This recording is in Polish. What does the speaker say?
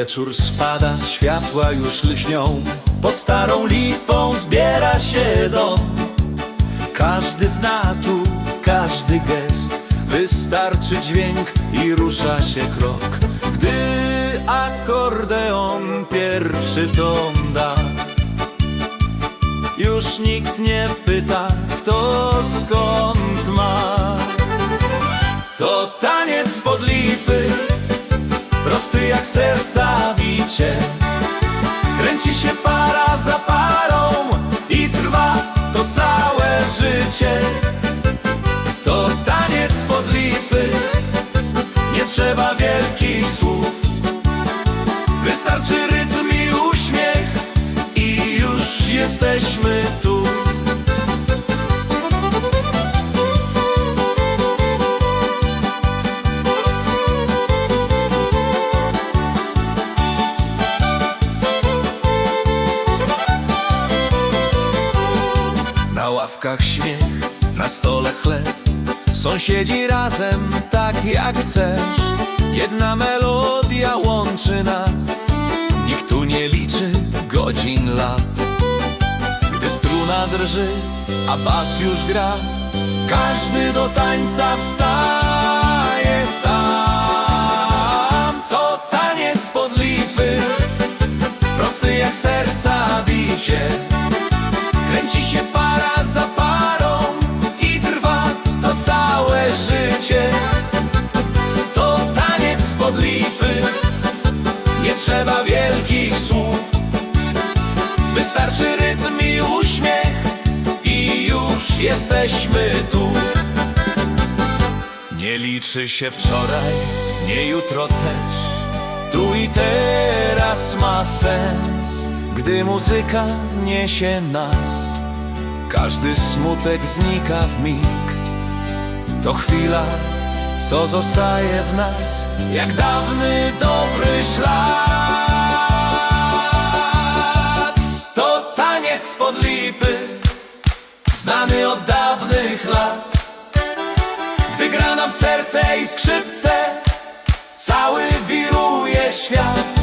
Wieczór spada, światła już lśnią. Pod starą lipą zbiera się dom Każdy zna tu, każdy gest. Wystarczy dźwięk i rusza się krok. Gdy akordeon pierwszy ton da Już nikt nie pyta, kto skąd ma jak serca bicie. Kręci się para za parą I trwa to całe życie. To taniec pod lipy Nie trzeba wielkich słów. Wystarczy rytm i uśmiech I już jesteśmy tu ławkach śmiech, na stole chleb. Sąsiedzi razem tak jak chcesz. Jedna melodia łączy nas. Nikt tu nie liczy godzin, lat. Gdy struna drży, a bas już gra Każdy do tańca wstaje sam. To taniec pod lipy Prosty jak serca bicie Wystarczy rytm i uśmiech i już jesteśmy tu. Nie liczy się wczoraj, nie jutro też. Tu i teraz ma sens, gdy muzyka niesie nas. Każdy smutek znika w mig. To chwila, co zostaje w nas, jak dawny dobry ślad. Taniec pod lipy, znany od dawnych lat. Gdy gra nam serce i skrzypce, cały wiruje świat.